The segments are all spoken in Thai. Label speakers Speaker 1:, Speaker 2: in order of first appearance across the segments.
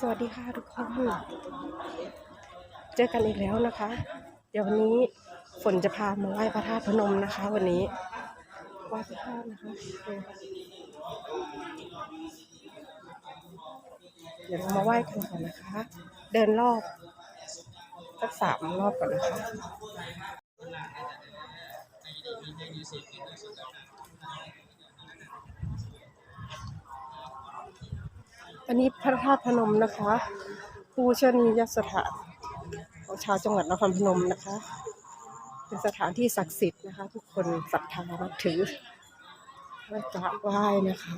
Speaker 1: สวัสดีค่ะทุกคนเจอกันอีกแล้วนะคะ เดี๋ยววันนี้ฝนจะพามาไหว้พระธาตุพนมนะคะ วันนี้ไหว้พระธาตุนะคะ เดี๋ยวเรามาไหว้กันก่อนนะคะ เดินรอบสักสามรอบก่อนนะคะ อันนี้พระธาตุพนมนะคะผู้ชิญยสถานของชาวจังหวัดนครพนมนะคะ เป็นสถานที่ศักดิ์สิทธิ์นะคะ ทุกคนศรัทธานับถือไหว้กราบไหว้นะคะ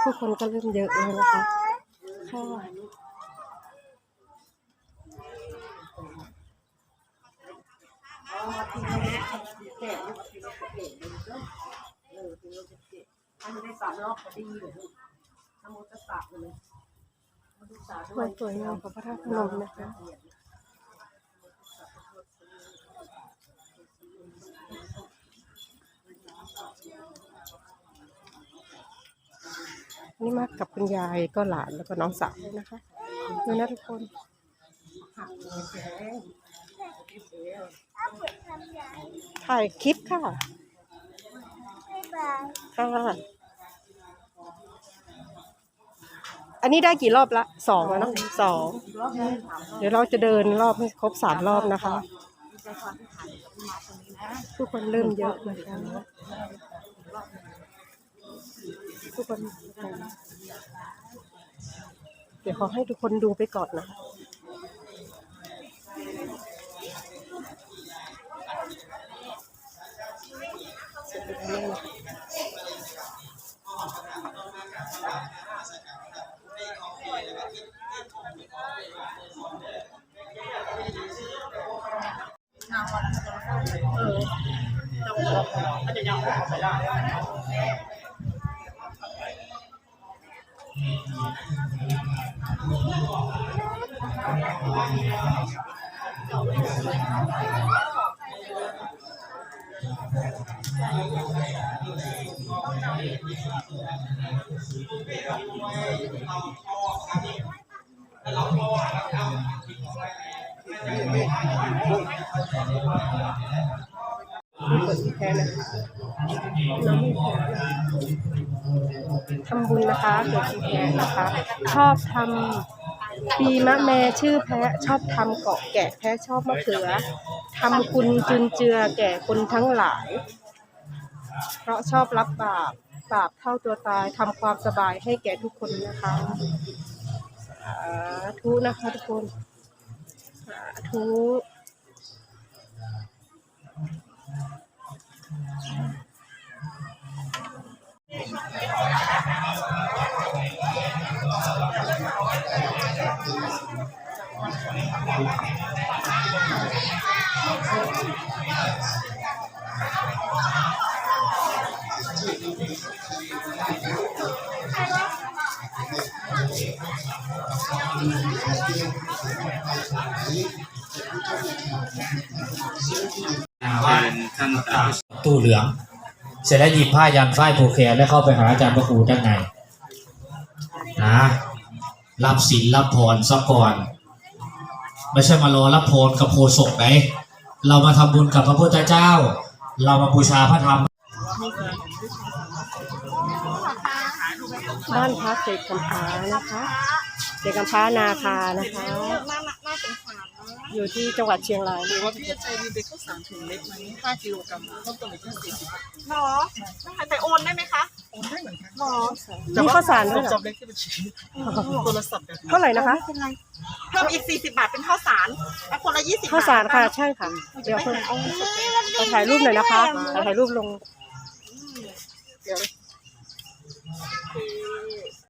Speaker 1: ผู้คนก็เริ่มเยอะแล้วนะคะค่ะ
Speaker 2: อันนี้ได้สามรอบพอดีเลยลูกนโมตัสสะเลยมาดูสา
Speaker 1: ค
Speaker 2: ด้ว
Speaker 1: วายมสวยงามของพระธาตุพนมนะคะนี่มากับคุณยายก็หลานแล้วก็น้องสาวด้วยนะคะดูนะทุกคน ถ่ายคลิปค่ะค่ะอันนี้ได้กี่รอบละสองแล้วเนาะสอง
Speaker 2: รอบนี้ถาม
Speaker 1: เดี๋ยวเราจะเดินรอบให้ครบสามรอบนะคะ
Speaker 2: ดีใจความที่ถ่ายกับมาตรงนี้นะ
Speaker 1: ผู้คนเริ่มเยอะเหมือนกันนะทุกคน เดี๋ยวขอให้ทุกคนดูไปก่อนนะคะ เล้วเนี่ยนะคะมีผลที่แท้นะคะน้องมีแพ้ ทำบุญนะคะเกิดที่แพ้นะคะ ชอบทำปีมะแม่ชื่อแพะชอบทำเกาะแกะแพะชอบมะเขือทำคุณจุนเจือแก่คนทั้งหลาย เพราะชอบรับบาปบาปเท่าตัวตายทำความสบายให้แก่ทุกคนนะคะสาธุนะคะทุกคนสาธุ
Speaker 3: ท่านตา
Speaker 4: ตู้เหลือง เสร็จแล้วหยิบผ้ายันฝ้ายผูกแขนแล้วเข้าไปหาอาจารย์พระครูด้านในนะรับศีลรับพรซะก่อน ไม่ใช่มารอรับพรกับโพศกไหนเรามาทำบุญกับพระพุทธเจ้า เรามาบูชาพระธรรม
Speaker 1: บ้านพักเด็กกำพร้านะคะเด็กกำพร้านาคานะคะ
Speaker 5: น่าน่าน่าสงสารนะ
Speaker 1: อยู่ที่จังหวัดเชียงราย
Speaker 2: หรือว่าพี่ชัยมีเบคข้าวสารถุงเล็กไหมห้ากิโลกรัมเพิ่มเติมอีกแค่สี่สิบ
Speaker 5: หรอแต่โอนได้ไหมคะ
Speaker 2: โอนได้เหมือนกัน
Speaker 5: หรอ
Speaker 1: มีข้าวสารด้วยเหร
Speaker 2: จ
Speaker 1: อ
Speaker 2: บเล็กที่บัญชีโทรศัพท์แบบ
Speaker 1: เท่าไหร่นะคะ
Speaker 5: ไม่เป็นไรเพิ่มอีก40บาทเป็นข้าวสารแล้วคนละ20
Speaker 1: ข้าวสารค่ะใช่ค่ะ เดี๋ยว
Speaker 5: ไป
Speaker 1: เพิ่ม
Speaker 5: หาเอา
Speaker 1: ขอถ่ายรูปหน่อยนะคะขอถ่ายรูปลง
Speaker 2: เดี๋ยวเลย